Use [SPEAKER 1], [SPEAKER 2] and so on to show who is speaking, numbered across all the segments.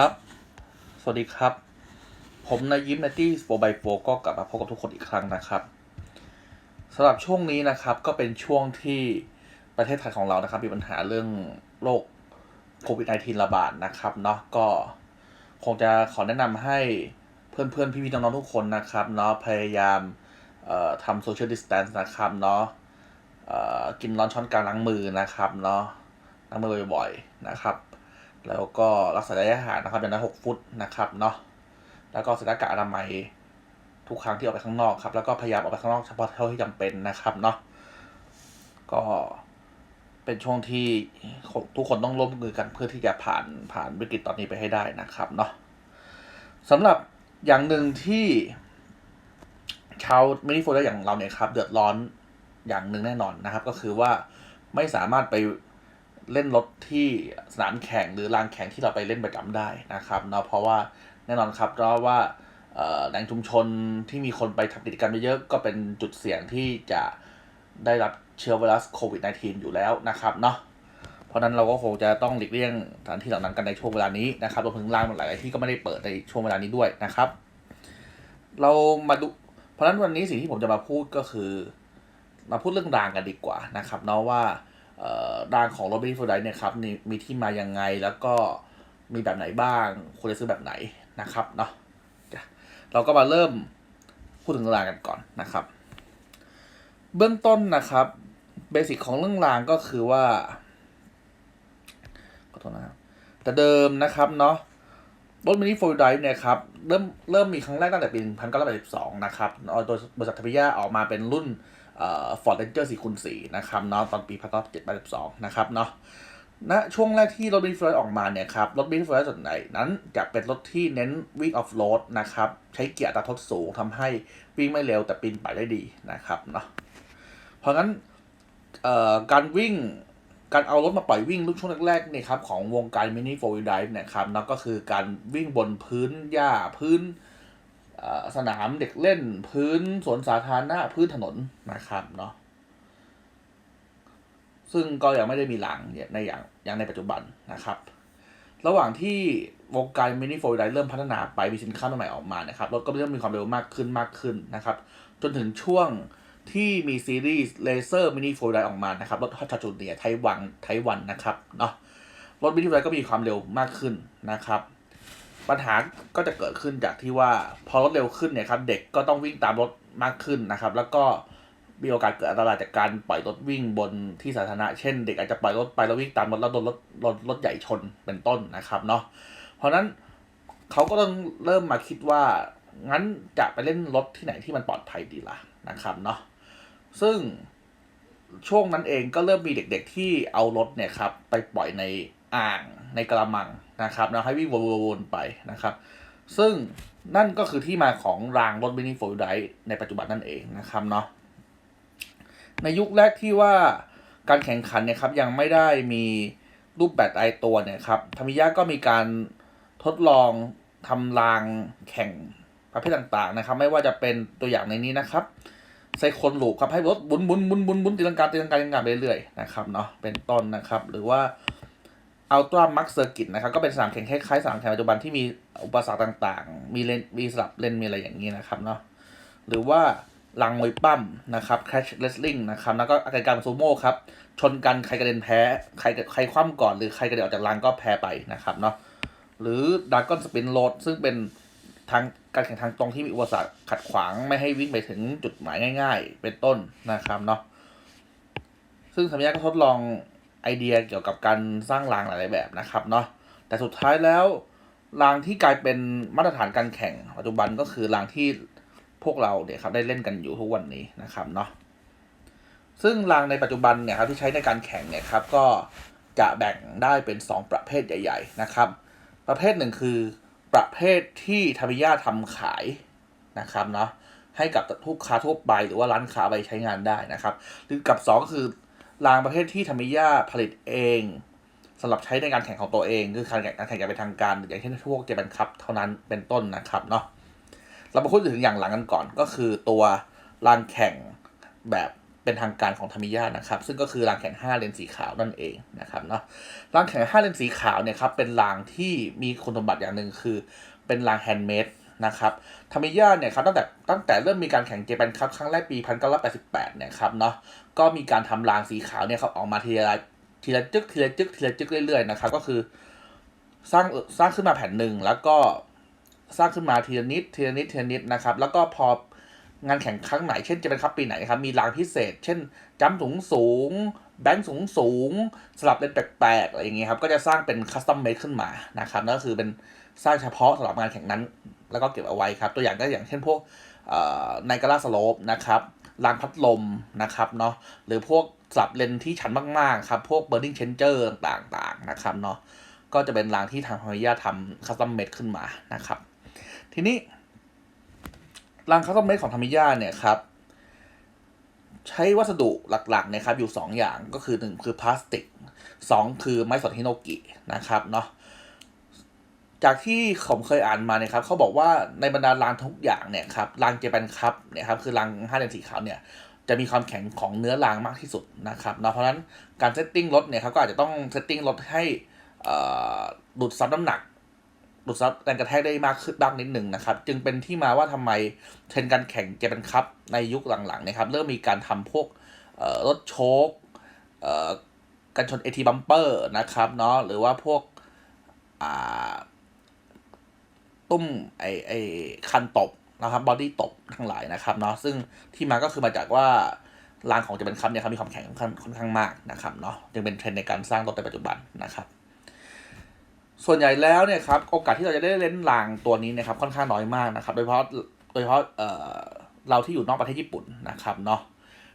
[SPEAKER 1] ครับ สวัสดีครับ ผมนายยิ้มนายตี้โฟบายโฟก็กลับมาพบกับทุกคนอีกครั้งนะครับสำหรับช่วงนี้นะครับก็เป็นช่วงที่ประเทศไทยของเรานะครับ มีปัญหาเรื่องโรคโควิด -19 ระบาดนะครับเนาะก็คงจะขอแนะนำให้เพื่อนๆ พี่ๆ น้องๆ ทุกคนนะครับเนาะพยายามทำโซเชียลดิสแตนซ์นะครับเนาะกินร้อนช้อนกลางล้างมือนะครับเนาะล้างมือบ่อยๆนะครับ แล้วก็รักษาระยะห่างนะครับอย่างน้อยหกฟุตนะครับเนาะแล้วก็ใส่หน้ากากอนามัยทุกครั้งที่ออกไปข้างนอกครับ แล้วก็พยายามออกไปข้างนอกเฉพาะเท่าที่จำเป็นนะครับเนาะก็เป็นช่วงที่ทุกคนต้องร่วมมือกันเพื่อที่จะผ่านผ่านวิกฤตตอนนี้ไปให้ได้นะครับเนาะสำหรับอย่างหนึ่งที่ชาวมินิโฟลอย่างเราเนี่ยครับ เดือดร้อนอย่างหนึ่งแน่นอนนะครับ ก็คือว่าไม่สามารถไป เล่นรถที่สนามแข่งหรือลานแข่งที่เราไปเล่นประจำได้นะครับเนาะเพราะว่าแน่นอนครับเพราะว่าแหล่งชุมชนที่มีคนไปทำกิจกรรมเยอะๆก็เป็นจุดเสี่ยงที่จะได้รับเชื้อไวรัสโควิด -19 อยู่แล้วนะครับเนาะเพราะนั้นเราก็คงจะต้องหลีกเลี่ยงสถานที่เหล่านั้นกันในช่วงเวลานี้นะครับรวมถึงร้านหลายๆที่ก็ไม่ได้เปิดในช่วงเวลานี้ด้วยนะครับ เรามาดูเพราะนั้นวันนี้สิ่งที่ผมจะมาพูดก็คือ มาพูดเรื่องรางกันดีกว่านะครับเนาะว่า รางของรถบิฟอร์ไดเนี่ยครับมีที่มายังไงแล้วก็มีแบบไหนบ้างควรจะซื้อแบบไหนนะครับเนาะเราก็มาเริ่มพูดถึงรางกันก่อนนะครับ เบื้องต้นนะครับเบสิกของเรื่องรางก็คือว่าขอโทษนะครับแต่เดิมนะครับเนาะรถมินิโฟร์ไดเนี่ยครับเริ่มเริ่มมีครั้งแรกตั้งแต่ปี 1982 นะครับโดยบริษัททวิยาออกมาเป็นรุ่น ฟอร์ดเรนเจอร์4คูณ4นะครับเนาะตอนปีพันเก้าเจ็ดแปดสองนะครับเนาะณช่วงแรกที่รถบินฟลอยออกมาเนี่ยครับ รถบินฟลอยส่วนใหญ่นั้นจะเป็นรถที่เน้นวิ่งออฟโรดนะครับ ใช้เกียร์อัตราทดสูงทำให้วิ่งไม่เร็วแต่ปีนป่ายได้ดีนะครับเนาะเพราะงั้นเอ่อการวิ่งการเอารถมาปล่อยวิ่งรุ่นช่วงแรกๆเนี่ยครับของวงการมินิโฟล์ไดฟ์เนี่ยครับเนาะก็คือการวิ่งบนพื้นหญ้าพื้น สนามเด็กเล่นพื้นสวนสาธารณะพื้นถนนนะครับเนาะซึ่งก็ยังไม่ได้มีหลังในอย่างอย่างในปัจจุบันนะครับ ระหว่างที่วงการมินิโฟล์ไดเริ่มพัฒนาไปมีสินค้าใหม่ๆออกมานะครับรถก็เริ่มมีความเร็วมากขึ้นมากขึ้นนะครับ จนถึงช่วงที่มีซีรีส์เลเซอร์มินิโฟล์ไดออกมานะครับรถฮอตจูเนียไทวันไทวันนะครับเนาะรถมินิโฟล์ไดก็มีความเร็วมากขึ้นนะครับ ปัญหาก็จะเกิดขึ้นจากที่ว่าพอรถเร็วขึ้นเนี่ยครับเด็กก็ต้องวิ่งตามรถมากขึ้นนะครับ แล้วก็มีโอกาสเกิดอันตรายจากการปล่อยรถวิ่งบนที่สาธารณะเช่น เด็กอาจจะปล่อยรถไปแล้ววิ่งตามรถแล้วโดนรถรถรถใหญ่ชนเป็นต้นนะครับเนาะเพราะนั้นเขาก็ต้องเริ่มมาคิดว่างั้นจะไปเล่นรถที่ไหนที่มันปลอดภัยดีล่ะนะครับเนาะซึ่งช่วงนั้นเองก็เริ่มมีเด็กๆที่เอารถเนี่ยครับไปปล่อยในอ่างในกระมัง นะครับแล้วให้วิ่งวนๆไปนะครับ ซึ่งนั่นก็คือที่มาของรางรถมินิโฟล์ไดในปัจจุบันนั่นเองนะครับเนาะในยุคแรกที่ว่าการแข่งขันเนี่ยครับยังไม่ได้มีรูปแบบไอตัวเนี่ยครับธรรมิยะก็มีการทดลองทำรางแข่งประเภทต่างๆนะครับ ไม่ว่าจะเป็นตัวอย่างในนี้นะครับไซโคนลูปครับให้รถบุนบุนบุนบุนบุนตีลังกาตีลังกาตีลังกาไปเรื่อยๆนะครับเนาะเป็นต้นนะครับ หรือว่า อัลตร้ามักเซอร์กิตนะครับ ก็เป็นสนามแข่งคล้ายๆสนามแข่งปัจจุบันที่มีอุปสรรคต่างๆ มีเลนมีสลับเลนมีอะไรอย่างนี้นะครับเนาะหรือว่าลังมวยปั้มนะครับแคชเลสลิงนะครับแล้วก็อาการซูโม่ครับ ชนกันใครกระเด็นแพ้ ใครใครคว่ำก่อนหรือใครกระเด็นออกจากลังก็แพ้ไปนะครับเนาะหรือดากอนสปินโรดซึ่งเป็นทางการแข่งทางตรงที่มีอุปสรรคขัดขวางไม่ให้วิ่งไปถึงจุดหมายง่าย ๆ เป็นต้นนะครับเนาะซึ่งสัญญาก็ทดลอง ไอเดียเกี่ยวกับการสร้างรางหลายๆแบบนะครับเนาะแต่สุดท้ายแล้วรางที่กลายเป็นมาตรฐานการแข่งปัจจุบันก็คือรางที่พวกเราเนี่ยครับได้เล่นกันอยู่ทุกวันนี้นะครับเนาะซึ่งรางในปัจจุบันเนี่ยครับที่ใช้ในการแข่งเนี่ยครับก็จะแบ่งได้เป็น 2 ประเภทใหญ่ ๆ นะครับ ประเภทหนึ่งคือประเภทที่ทามิยาทำขายนะครับเนาะให้กับทุกค้าทั่วไปหรือว่าร้านค้าไปใช้งานได้นะครับ หรือกับ 2 ก็คือ รางประเภทที่ธรรมิยาผลิตเองสำหรับใช้ในการแข่งของตัวเองคือการแข่งการแข่งอย่างเป็นทางการอย่างเช่นพวกเจแปนคัพเท่านั้นเป็นต้นนะครับเนาะเรามาพูดถึงอย่างหลังกันก่อนก็คือตัวรางแข่งแบบเป็นทางการของธรรมิยานะครับ ซึ่งก็คือรางแข่ง 5 เลนสีขาวนั่นเองนะครับเนาะรางแข่ง 5 เลนสีขาวเนี่ยครับเป็นรางที่มีคุณสมบัติอย่างหนึ่งคือ เป็นรางแฮนด์เมด นะครับธรรมิยาเนี่ยครับตั้งแต่ตั้งแต่เริ่มมีการแข่งเจแปนคัพครั้งแรกปี 1988 เนี่ยครับเนาะก็มีการทำรางสีขาวเนี่ยครับออกมาทีละทีละจึกทีละจึกทีละจึกเรื่อยๆนะครับก็คือสร้างสร้างขึ้นมาแผ่นหนึ่งแล้วก็สร้างขึ้นมาทีละนิดทีละนิดทีละนิดนะครับแล้วก็พองานแข่งครั้งไหนเช่นจะเป็นคัพปีไหนครับมีรางพิเศษ เช่นจัมสูงสูงแบงค์สูงสูงสลับเลนแปลกๆอะไรอย่างเงี้ยครับก็จะสร้างเป็นคัสตอมเมดขึ้นมานะครับนั่นก็คือเป็นสร้างเฉพาะสำหรับงานแข่งนั้น แล้วก็เก็บเอาไว้ครับ ตัวอย่างก็อย่างเช่นพวกไนกาล่าสโลปนะครับรางพัดลมนะครับเนาะหรือพวกสับเลนที่ชันมากๆครับ พวกเบอร์ดิ้งเชนเจอร์ต่างๆนะครับเนาะก็จะเป็นรางที่ทางพาริยาทำคัสตอมเมดขึ้นมานะครับ ทีนี้รางคัสตอมเมดของธรรมิยาเนี่ยครับ ใช้วัสดุหลักๆนะครับอยู่ 2 อย่างก็คือ 1 คือพลาสติก 2 คือไม้สนฮิโนกินะครับเนาะ จากที่ผมเคยอ่านมาเนี่ยครับเขาบอกว่าในบรรดารางทุกอย่างเนี่ยครับรางเจแปนคัพเนี่ยครับคือรางห้าเหลนสีขาวเนี่ยจะมีความแข็งของเนื้อรางมากที่สุดนะครับเนาะเพราะนั้นการเซตติ้งรถเนี่ยครับก็อาจจะต้องเซตติ้งรถให้ดูดซับน้ำหนักดูดซับแรงกระแทกได้มากขึ้นบ้างนิดหนึ่งนะครับ จึงเป็นที่มาว่าทำไมเทรนการแข่งเจแปนคัพในยุคหลังๆนะครับเริ่มมีการทำพวกรถโชคกันชนเอทีบัมเปอร์นะครับเนาะหรือว่าพวกอ่า ตุ้มไอไอคันตบนะครับบอดี้ตบทั้งหลายนะครับเนาะซึ่งที่มาก็คือมาจากว่ารางของจะเป็นคัพเนี่ยครับมีความแข็งค่อนข้างมากนะครับเนาะจึงเป็นเทรนในการสร้างรถในปัจจุบันนะครับส่วนใหญ่แล้วเนี่ยครับโอกาสที่เราจะได้เล่นรางตัวนี้นะครับค่อนข้างน้อยมากนะครับ โดยเฉพาะโดยเฉพาะเอ่อเราที่อยู่นอกประเทศญี่ปุ่นนะครับเนาะ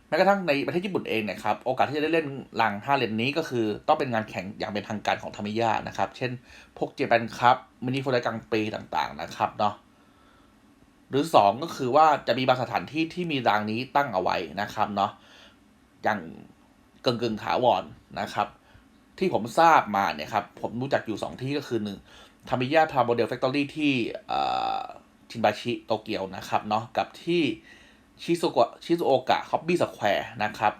[SPEAKER 1] แม้กระทั่งในประเทศญี่ปุ่นเองเนี่ยครับโอกาสที่จะได้เล่นรางห้าเลนนี้ก็คือ ต้องเป็นงานแข่งอย่างเป็นทางการของธรรมิยานะครับ เช่น พวกเจแปนคัพมินิโฟร์กังปีต่างๆนะครับเนาะหรือ 2 ก็คือว่าจะมีบางสถานที่ที่มีรางนี้ตั้งเอาไว้นะครับเนาะอย่างเกึ่งกึ่งถาวรนนะครับ ที่ผมทราบมาเนี่ยครับ ผมรู้จักอยู่ 2 ที่ก็คือหนึ่งธรรมิยาทำโมเดลแฟคทอรี่ที่ชินบาชิโตเกียวนะครับเนาะกับที่ ชิโซกะชิโซโอกะฮอบบี้สแควร์นะครับ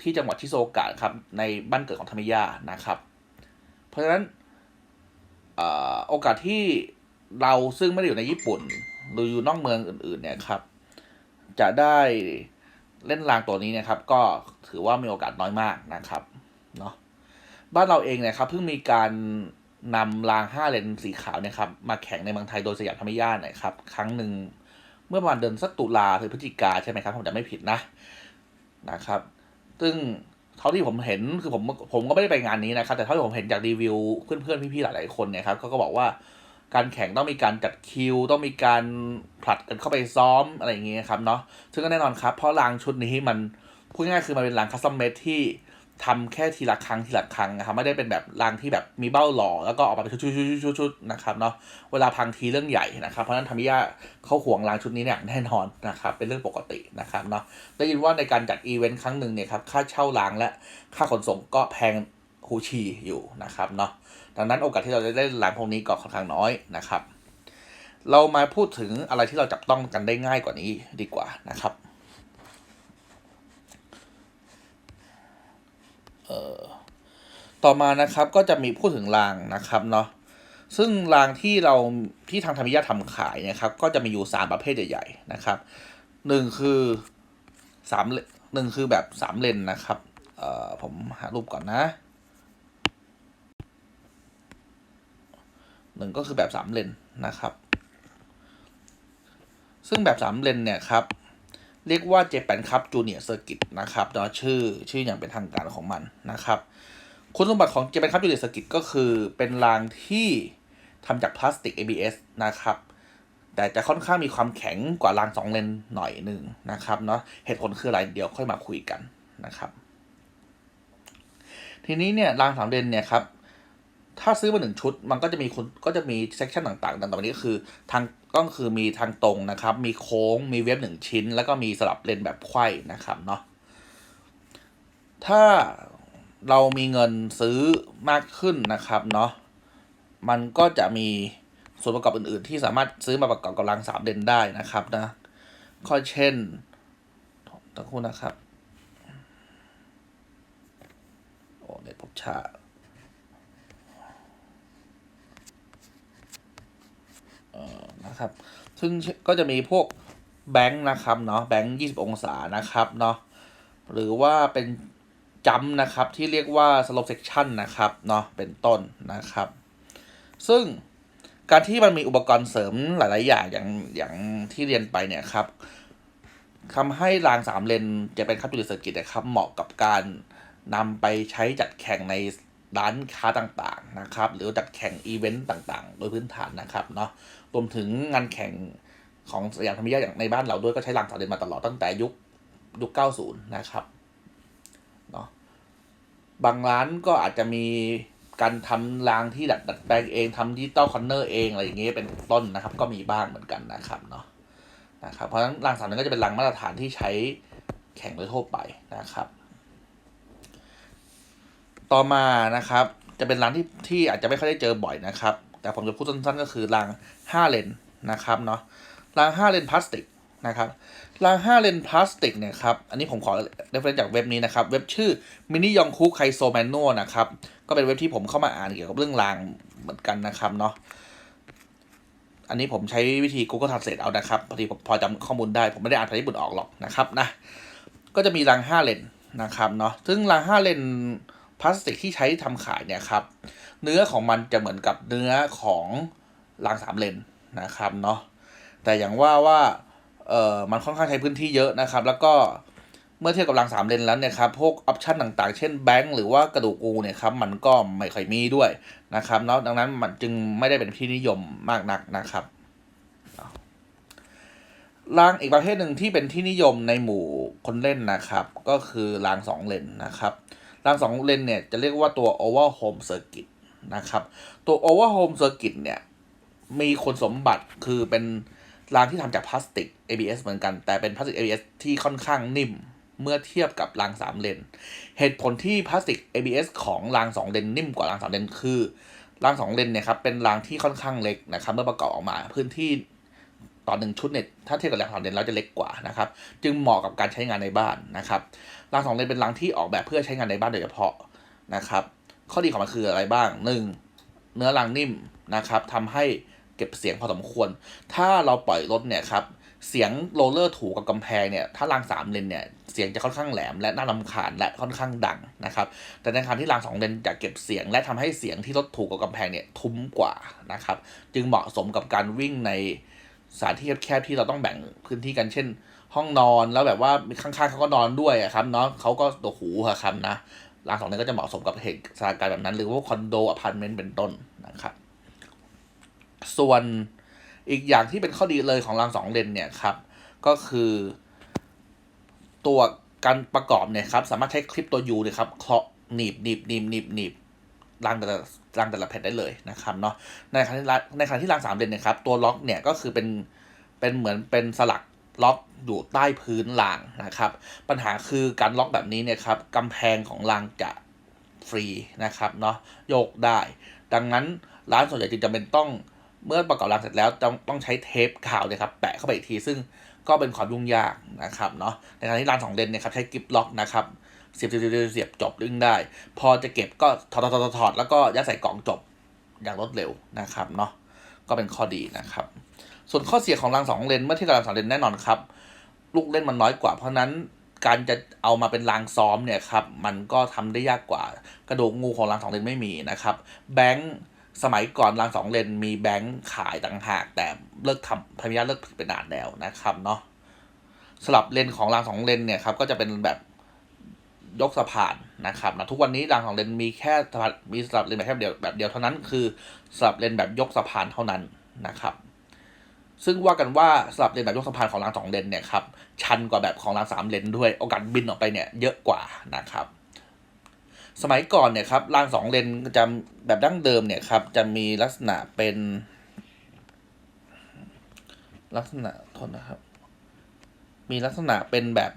[SPEAKER 1] ที่จังหวัดชิโซโอกะครับ ในบ้านเกิดของธรรมิยานะครับ เพราะฉะนั้นโอกาสที่เราซึ่งไม่ได้อยู่ในญี่ปุ่น หรืออยู่นอกเมืองอื่น ๆ เนี่ยครับ จะได้เล่นรางตัวนี้นะครับ ก็ถือว่ามีโอกาสน้อยมากนะครับเนาะบ้านเราเองเนี่ยครับเพิ่งมีการนำรางห้าเลนสีขาวเนี่ยครับมาแข่งในเมืองไทยโดยสยามธรรมิยานะครับ ครั้งหนึ่ง เมื่อประมาณเดือนสักตุลาหรือพฤศจิกาใช่ไหมครับผมจะไม่ผิดนะนะครับ ซึ่งเท่าที่ผมเห็นคือผมผมก็ไม่ได้ไปงานนี้นะครับ แต่เท่าที่ผมเห็นจากรีวิวเพื่อนๆพี่ๆหลายๆคนเนี่ยครับเขาก็บอกว่าการแข่งต้องมีการจัดคิว ต้องมีการผลัดกันเข้าไปซ้อมอะไรอย่างเงี้ยครับเนาะซึ่งก็แน่นอนครับ เพราะรางชุดนี้มันพูดง่ายๆคือมันเป็นรางคัสตอมเมดที่ ทำแค่ทีละครั้งทีละครั้งนะครับไม่ได้เป็นแบบรางที่แบบมีเบ้าหล่อแล้วก็ออกมาเป็นชุดๆๆๆนะครับเนาะเวลาพังทีเรื่องใหญ่นะครับ เพราะนั้นธรรมิยาเขาห่วงรางชุดนี้เนี่ยแน่นอนนะครับเป็นเรื่องปกตินะครับเนาะได้ยินว่าในการจัดอีเวนต์ครั้งหนึ่งเนี่ยครับค่าเช่ารางและค่าขนส่งก็แพงหูชีอยู่นะครับเนาะดังนั้นโอกาสที่เราจะได้รางพวกนี้ก็ค่อนข้างน้อยนะครับ เรามาพูดถึงอะไรที่เราจับต้องกันได้ง่ายกว่านี้ดีกว่านะครับ เออต่อมานะครับก็จะมีพูดถึงรางนะครับเนาะซึ่งรางที่เราที่ทางธรรมิยาทำขายนะครับ ก็จะมีอยู่สามประเภทใหญ่ๆนะครับหนึ่งคือสามหนึ่งคือแบบสามเลนนะครับเอ่อผมหารูปก่อนนะหนึ่งก็คือแบบสามเลนนะครับ ซึ่งแบบสามเลนเนี่ยครับ เรียกว่าเจแปนคัพจูเนียร์เซอร์กิตนะครับเนาะชื่อชื่ออย่างเป็นทางการของมันนะครับ คุณสมบัติของเจแปนคัพจูเนียร์เซอร์กิตก็คือเป็นรางที่ทำจากพลาสติก ABS นะครับ แต่จะค่อนข้างมีความแข็งกว่ารางสองเลนหน่อยหนึ่งนะครับเนาะเหตุผลคืออะไรเดี๋ยวค่อยมาคุยกันนะครับ ทีนี้เนี่ยรางสามเลนเนี่ยครับ ถ้าซื้อมาหนึ่งชุด มันก็จะมีคนก็จะมีเซกชันต่างๆต่างๆแบบนี้คือทางก็คือมีทางตรงนะครับ มีโค้งมีเว็บหนึ่งชิ้น แล้วก็มีสลับเลนแบบไขว้นะครับเนาะถ้าเรามีเงินซื้อมากขึ้นนะครับเนาะมันก็จะมีส่วนประกอบอื่นๆ ที่สามารถซื้อมาประกอบกับรางสามเลนได้นะครับนะข้อเช่นตังคู่นะครับโอ้เด็ดพบชา นะครับ ซึ่งก็จะมีพวกแบงค์นะครับเนาะแบงค์20องศานะครับเนาะหรือว่าเป็นจัมนะครับที่เรียกว่า slope section นะครับเนาะเป็นต้นนะครับ ซึ่งการที่มันมีอุปกรณ์เสริมหลาย ๆ อย่างอย่างอย่างที่เรียนไปเนี่ยครับทำให้รางสามเลนจะเป็นคับจูลิเซอร์กิตนะครับเหมาะกับการนำไปใช้จัดแข่งในร้านค้าต่าง ๆ นะครับ หรือจัดแข่งอีเวนต์ต่าง ๆ โดยพื้นฐานนะครับเนาะ รวมถึงงานแข่งของสยามธรรมิยะอย่างในบ้านเราด้วยก็ใช้รางสามเลนมาตลอดตั้งแต่ยุคยุค 90 นะครับเนาะบางร้านก็อาจจะมีการทำรางที่ดัดดัดแปลงเองทำดิจิตอลคอนเนอร์เองอะไรอย่างเงี้ยเป็นต้นนะครับ ก็มีบ้างเหมือนกันนะครับเนาะนะครับเพราะฉะนั้นรางสามเลนก็จะเป็นรางมาตรฐานที่ใช้แข่งโดยทั่วไปนะครับ ต่อมานะครับ จะเป็นรางที่ที่อาจจะไม่ค่อยได้เจอบ่อยนะครับ แต่ผมจะพูดสั้นๆก็คือรางห้าเลนนะครับเนาะรางห้าเลนพลาสติกนะครับรางห้าเลนพลาสติกเนี่ยครับ อันนี้ผมขอเรฟเฟรนจากเว็บนี้นะครับ เว็บชื่อมินิยองคุไคโซแมนโนนะครับ ก็เป็นเว็บที่ผมเข้ามาอ่านเกี่ยวกับเรื่องรางเหมือนกันนะครับเนาะอันนี้ผมใช้วิธี Google Translate เอานะครับพอดีผมพอจำข้อมูลได้ ผมไม่ได้อ่านภาษาญี่ปุ่นออกหรอกนะครับนะก็จะมีรางห้าเลนนะครับเนาะซึ่งรางห้าเลน พลาสติกที่ใช้ทำขายเนี่ยครับ เนื้อของมันจะเหมือนกับเนื้อของรางสามเลนนะครับเนาะแต่อย่างว่าว่าเออมันค่อนข้างใช้พื้นที่เยอะนะครับ แล้วก็เมื่อเทียบกับรางสามเลนแล้วเนี่ยครับพวกออปชันต่างๆ เช่นแบงค์หรือว่ากระดูกงูเนี่ยครับมันก็ไม่ค่อยมีด้วยนะครับเนาะดังนั้นมันจึงไม่ได้เป็นที่นิยมมากนักนะครับรางอีกประเภทหนึ่งที่เป็นที่นิยมในหมู่คนเล่นนะครับ ก็คือรางสองเลนนะครับ รางสองเลนเนี่ยจะเรียกว่าตัว Oval Home Circuit นะครับ ตัว Oval Home Circuit เนี่ยมีคุณสมบัติคือเป็นรางที่ทำจากพลาสติก ABS เหมือนกัน แต่เป็นพลาสติก ABS ที่ค่อนข้างนิ่มเมื่อเทียบกับรางสามเลน เหตุผลที่พลาสติก ABS ของรางสองเลนนิ่มกว่ารางสามเลนคือรางสองเลนเนี่ยครับเป็นรางที่ค่อนข้างเล็กนะครับ เมื่อประกอบออกมาพื้นที่ต่อหนึ่งชุดเนี่ยถ้าเทียบกับรางสามเลนแล้วจะเล็กกว่านะครับ จึงเหมาะกับการใช้งานในบ้านนะครับ รางสองเลนเป็นรางที่ออกแบบเพื่อใช้งานในบ้านโดยเฉพาะนะครับ ข้อดีของมันคืออะไรบ้างหนึ่งเนื้อรางนิ่มนะครับทำให้เก็บเสียงพอสมควร ถ้าเราปล่อยรถเนี่ยครับเสียงโรลเลอร์ถูกับกำแพงเนี่ยถ้ารางสามเลนเนี่ยเสียงจะค่อนข้างแหลมและน่ารำคาญและค่อนข้างดังนะครับ แต่ในขณะที่รางสองเลนจะเก็บเสียง และทำให้เสียงที่รถถูกกับกำแพงเนี่ยทุ้มกว่านะครับ จึงเหมาะสมกับการวิ่งในสถานที่แคบๆที่เราต้องแบ่งพื้นที่กันเช่น ห้องนอนแล้วแบบว่าข้างๆเขาก็นอนด้วยครับเนาะเขาก็ตัวหูครับนะรางสองเลนก็จะเหมาะสมกับเหตุสถานการณ์แบบนั้น หรือว่าคอนโดอพาร์ตเมนต์เป็นต้นนะครับ ส่วนอีกอย่างที่เป็นข้อดีเลยของรางสองเลนเนี่ยครับ ก็คือตัวการประกอบเนี่ยครับ สามารถใช้คลิปตัวยูเนี่ยครับเคาะหนีบหนีบหนีบหนีบหนีบรางแต่ละรางแต่ละแผ่นได้เลยนะครับเนาะในขณะที่ในขณะที่รางสามเลนเนี่ยครับ ตัวล็อกเนี่ยก็คือเป็นเป็นเหมือนเป็นสลัก ล็อกอยู่ใต้พื้นรางนะครับ ปัญหาคือการล็อกแบบนี้เนี่ยครับกำแพงของรางจะฟรีนะครับเนาะโยกได้ ดังนั้นร้านส่วนใหญ่จึงจำเป็นต้องเมื่อประกอบรางเสร็จแล้วต้องต้องใช้เทปกาวเลยครับแปะเข้าไปอีกที ซึ่งก็เป็นความยุ่งยากนะครับเนาะในขณะที่รางสองเลนเนี่ยครับใช้กิฟล็อกนะครับเสียบเสียบเสียบจบดึงได้ พอจะเก็บก็ถอดถอดถอดถอดแล้วก็ยัดใส่กล่องจบอย่างรวดเร็วนะครับเนาะก็เป็นข้อดีนะครับ ส่วนข้อเสียของรางสองเลนเมื่อเทียบกับรางสองเลนแน่นอนครับ ลูกเล่นมันน้อยกว่า เพราะนั้นการจะเอามาเป็นรางซ้อมเนี่ยครับมันก็ทำได้ยากกว่า กระดูกงูของรางสองเลนไม่มีนะครับ แบงค์สมัยก่อนรางสองเลนมีแบงค์ขายต่างหาก แต่เลิกทำพยายามเลิกผลิตไปนานแล้วนะครับเนาะสลับเลนของรางสองเลนเนี่ยครับก็จะเป็นแบบยกสะพานนะครับนะทุกวันนี้รางสองเลนมีแค่สะพานมีสลับเลนแบบแค่เดียวแบบเดียวเท่านั้นคือสลับเลนแบบยกสะพานเท่านั้นนะครับ ซึ่งว่ากันว่าสลับเลนแบบยกสะพานของรางสองเลนเนี่ยครับชันกว่าแบบของรางสามเลนด้วยโอกาสบินออกไปเนี่ยเยอะกว่านะครับ สมัยก่อนเนี่ยครับรางสองเลนจะแบบดั้งเดิมเนี่ยครับจะมีลักษณะเป็น ลักษณะโทษนะครับ มีลักษณะเป็นแบบ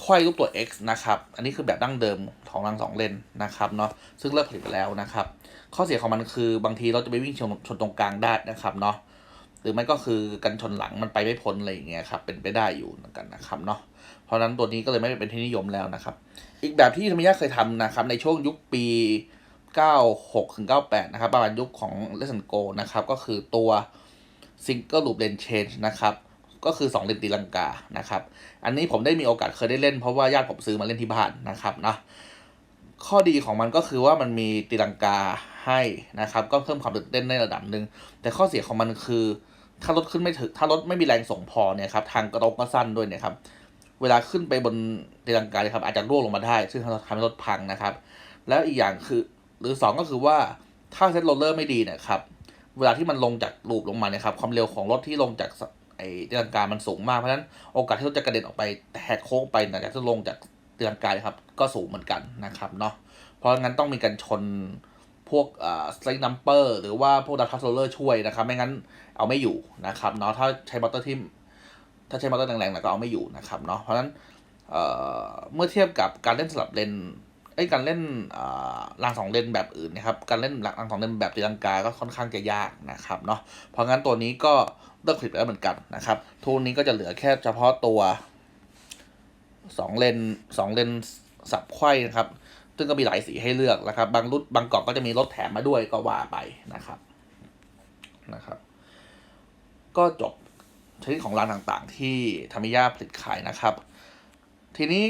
[SPEAKER 1] ไขว้รูปตัว X นะครับ อันนี้คือแบบดั้งเดิมของรางสองเลนนะครับเนาะ ซึ่งเลิกผลิตไปแล้วนะครับ ข้อเสียของมันคือบางทีเราจะไปวิ่งชนชนตรงกลางได้นะครับเนาะ หรือไม่ก็คือกันชนหลังมันไปไม่พ้นอะไรอย่างเงี้ยครับเป็นไปได้อยู่เหมือนกันนะครับเนาะเพราะนั้นตัวนี้ก็เลยไม่เป็นที่นิยมแล้วนะครับ อีกแบบที่ธรรมยาเคยทำนะครับในช่วงยุคปี 96ถึง98 นะครับ ประมาณยุคของ l e s s o n Go นะครับ ก็คือตัว Single Loop Lane Change นะครับ ก็คือ 2 เลนตีลังกานะครับ อันนี้ผมได้มีโอกาสเคยได้เล่นเพราะว่าญาติผมซื้อมาเล่นที่บ้านนะครับนะข้อดีของมันก็คือว่ามันมีตีลังกา ให้นะครับ ก็เพิ่มความตื่นเต้นในระดับหนึ่งแต่ข้อเสียของมันคือ ถ้ารถขึ้นไม่ถึงถ้ารถไม่มีแรงส่งพอเนี่ยครับทางกระโดกก็สั้นด้วยเนี่ยครับเวลาขึ้นไปบนตีลังกาเนี่ยครับอาจจะร่วงลงมาได้ ซึ่งทำให้รถพังนะครับ แล้วอีกอย่างคือหรือ 2 ก็คือว่าถ้าเซ็ตโรลเลอร์ไม่ดีเนี่ยครับเวลาที่มันลงจากลูปลงมาเนี่ยครับความเร็วของรถที่ลงจากไอ้ตีลังกามันสูงมากเพราะฉะนั้นโอกาสที่รถจะกระเด็นออกไปแหกโค้งไปหลังจากที่ลงจากตีลังกาครับก็สูงเหมือนกันนะครับเนาะเพราะงั้นต้องมีการชน พวกอ่าสไลด์นัมเปอร์หรือว่าพวกดับทัสโรเลอร์ช่วยนะครับ ไม่งั้นเอาไม่อยู่นะครับเนาะถ้าใช้มอเตอร์ที่ถ้าใช้มอเตอร์แรงๆหน่อยก็เอาไม่อยู่นะครับเนาะเพราะฉะนั้นเอ่อเมื่อเทียบกับการเล่นสลับเลนไอ้การเล่นรางสองเลนแบบอื่นนะครับการเล่นรางสองเลนแบบตีลังกาก็ค่อนข้างจะยากนะครับเนาะเพราะงั้นตัวนี้ก็เลิกผลิตไปแล้วเหมือนกันนะครับทุนนี้ก็จะเหลือแค่เฉพาะตัวสองเลนสองเลนสับไข้นะครับ ซึ่งก็มีหลายสีให้เลือกนะครับ บางรุ่นบางกล่องก็จะมีรถแถมมาด้วยก็ว่าไปนะครับนะครับ ก็จบชนิดของร้านต่างๆ ที่ธรรมิยาผลิตขายนะครับ ทีนี้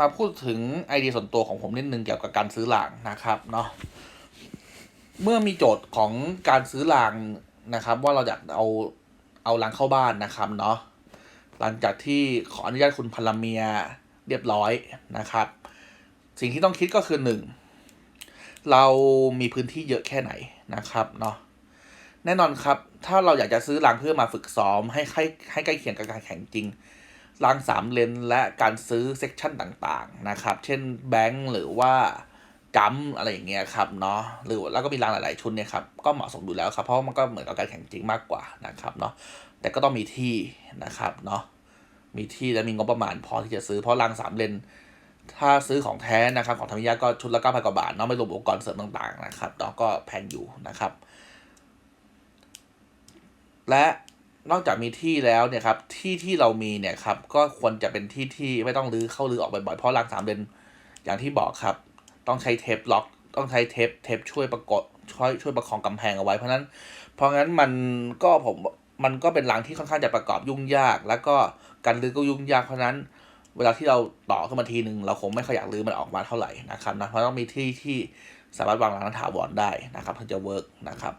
[SPEAKER 1] มาพูดถึงไอเดียส่วนตัวของผมนิดนึงเกี่ยวกับการซื้อรางนะครับเนาะเมื่อมีโจทย์ของการซื้อรางนะครับ ว่าเราอยากเอาเอารางเข้าบ้านนะครับเนาะหลังจากที่ขออนุญาตคุณพลเมียเรียบร้อยนะครับ สิ่งที่ต้องคิดก็คือหนึ่งเรามีพื้นที่เยอะแค่ไหนนะครับเนาะแน่นอนครับ ถ้าเราอยากจะซื้อรางเพื่อมาฝึกซ้อม ให้ให้ให้ใกล้เคียงกับการแข่งจริงรางสามเลนและการซื้อเซกชันต่างๆนะครับ เช่นแบงค์หรือว่าจัมอะไรอย่างเงี้ยครับเนาะหรือแล้วก็มีรางหลายๆชุดเนี่ยครับก็เหมาะสมอยู่แล้วครับเพราะมันก็เหมือนกับการแข่งจริงมากกว่านะครับเนาะแต่ก็ต้องมีที่นะครับเนาะมีที่และมีงบประมาณพอที่จะซื้อเพราะรางสามเลน ถ้าซื้อของแท้นะครับของธรรมยาก็ชุดละเก้าพันกว่าบาทเนาะไม่รวมอุปกรณ์เสริมต่างๆนะครับเนาะก็แพงอยู่นะครับ และนอกจากมีที่แล้วเนี่ยครับที่ที่เรามีเนี่ยครับก็ควรจะเป็นที่ที่ไม่ต้องรื้อเข้ารื้อออกบ่อยๆเพราะรางสามเลนอย่างที่บอกครับ ต้องใช้เทปล็อก ต้องใช้เทปเทปช่วยประกดช่วยช่วยประคองกำแพงเอาไว้เพราะนั้น เพราะงั้นมันก็ผมมันก็เป็นรางที่ค่อนข้างจะประกอบยุ่งยาก แล้วก็การรื้อก็ยุ่งยากเพราะนั้น เวลาที่เราต่อขึ้นมาทีหนึ่งเราคงไม่ค่อยอยากรื้อมันออกมาเท่าไหร่นะครับนะเพราะต้องมีที่ที่สามารถวางรางนั้นถาวรได้นะครับถึงจะเวิร์กนะครับ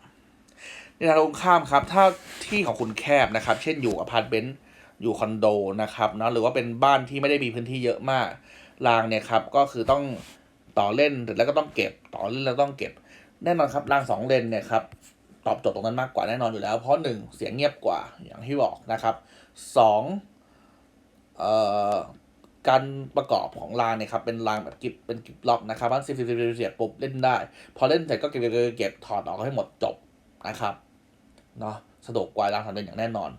[SPEAKER 1] ในทางตรงข้ามครับ ถ้าที่ของคุณแคบนะครับ เช่นอยู่อพาร์ตเมนต์อยู่คอนโดนะครับเนาะหรือว่าเป็นบ้านที่ไม่ได้มีพื้นที่เยอะมากรางเนี่ยครับก็คือต้องต่อเล่นเสร็จแล้วก็ต้องเก็บ ต่อเล่นแล้วต้องเก็บ แน่นอนครับรางสองเลนเนี่ยครับตอบโจทย์ตรงนั้นมากกว่าแน่นอนอยู่แล้ว เพราะหนึ่งเสียงเงียบกว่าอย่างที่บอกนะครับสองเอ่อ การประกอบของรางเนี่ยครับเป็นรางแบบกิบเป็นกิบล็อกนะครับพันสิบสิบสิบเสียบปุ๊บเล่นได้ พอเล่นเสร็จก็เก็บเก็บเก็บถอดออกให้หมดจบนะครับเนาะสะดวกกว่ารางสามเลนอย่างแน่นอน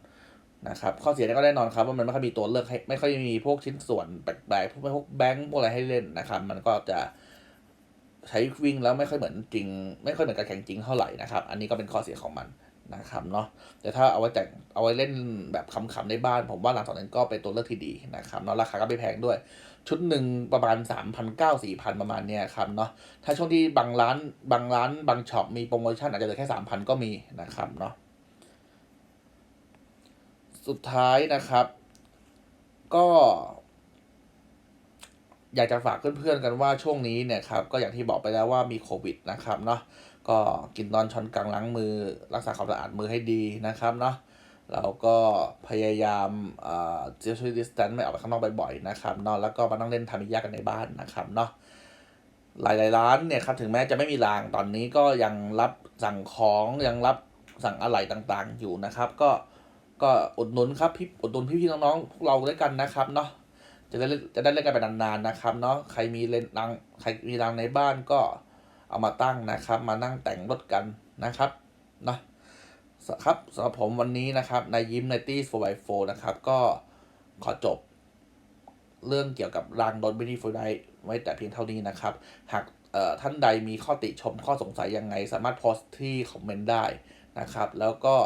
[SPEAKER 1] นะครับข้อเสียก็แน่นอนครับว่ามันไม่ค่อยมีตัวเลือกให้ไม่ค่อยมีพวกชิ้นส่วนแปลกๆพวกพวกแบงค์พวกอะไรให้เล่นนะครับ มันก็จะใช้วิ่งแล้วไม่ค่อยเหมือนจริง ไม่ค่อยเหมือนการแข่งจริงเท่าไหร่นะครับ อันนี้ก็เป็นข้อเสียของมัน นะครับเนาะแต่ถ้าเอาไว้แต่งเอาไว้เล่นแบบขำๆในบ้าน ผมว่าหลังสองนั้นก็เป็นตัวเลือกที่ดีนะครับเนาะราคาก็ไม่แพงด้วย ชุดหนึ่งประมาณ3 0 0 0 4 0 0 0 ประมาณเนี้ยครับเนาะถ้าช่วงที่บางร้านบางร้านบางช็อปมีโปรโมชั่นอาจจะเหลือแค่ 3,000 ก็มีนะครับเนาะสุดท้ายนะครับ ก็อยากจะฝากเพื่อนๆกันว่าช่วงนี้เนี่ยครับก็อย่างที่บอกไปแล้วว่ามีโควิดนะครับเนาะ ก็กินนอนช้อนกลางล้างมือ รักษาความสะอาดมือให้ดีนะครับเนาะเราก็พยายามเอ่อเซลล์ดิสแตนต์ไม่ออกไปข้างนอกบ่อยๆนะครับเนาะแล้วก็มานั่งเล่นทามิยากันในบ้านนะครับเนาะหลายๆร้านเนี่ยครับถึงแม้จะไม่มีรางตอนนี้ก็ยังรับสั่งของยังรับสั่งอะไหล่ต่างๆอยู่นะครับ ก็ก็อุดหนุนครับพี่อุดหนุนพี่ๆน้องๆพวกเราด้วยกันนะครับเนาะจะได้จะได้เล่นกันไปนานๆนะครับเนาะใครมีเลนรางใครมีรางในบ้านก็ เอามาตั้งนะครับ มานั่งแต่งรถกันนะครับเนาะครับสำหรับผมวันนี้นะครับในยิ้มในตี้ 4x4 นะครับ ก็ขอจบ เรื่องเกี่ยวกับรางรถบินี่ฟูไดไว้แต่เพียงเท่านี้นะครับ หากท่านใดมีข้อติชมข้อสงสัยยังไง สามารถโพสต์ที่คอมเมนต์ได้นะครับ แล้วก็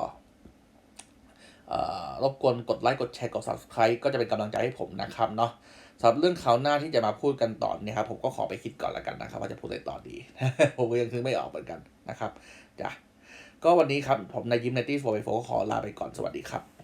[SPEAKER 1] รบกวนกดไลค์กดแชร์กด subscribe ก็จะเป็นกำลังใจให้ผมนะครับเนาะ สำหรับเรื่องคราวหน้าที่จะมาพูดกันต่อเนี่ยครับผมก็ขอไปคิดก่อนแล้วกันนะครับ ว่าจะพูดอะไรต่อดี ผมก็ยังคือไม่ออกเหมือนกันนะครับจ้ะก็วันนี้ครับผมนายยิมในตี้โฟร์ไปโฟก็ขอลาไปก่อนสวัสดีครับ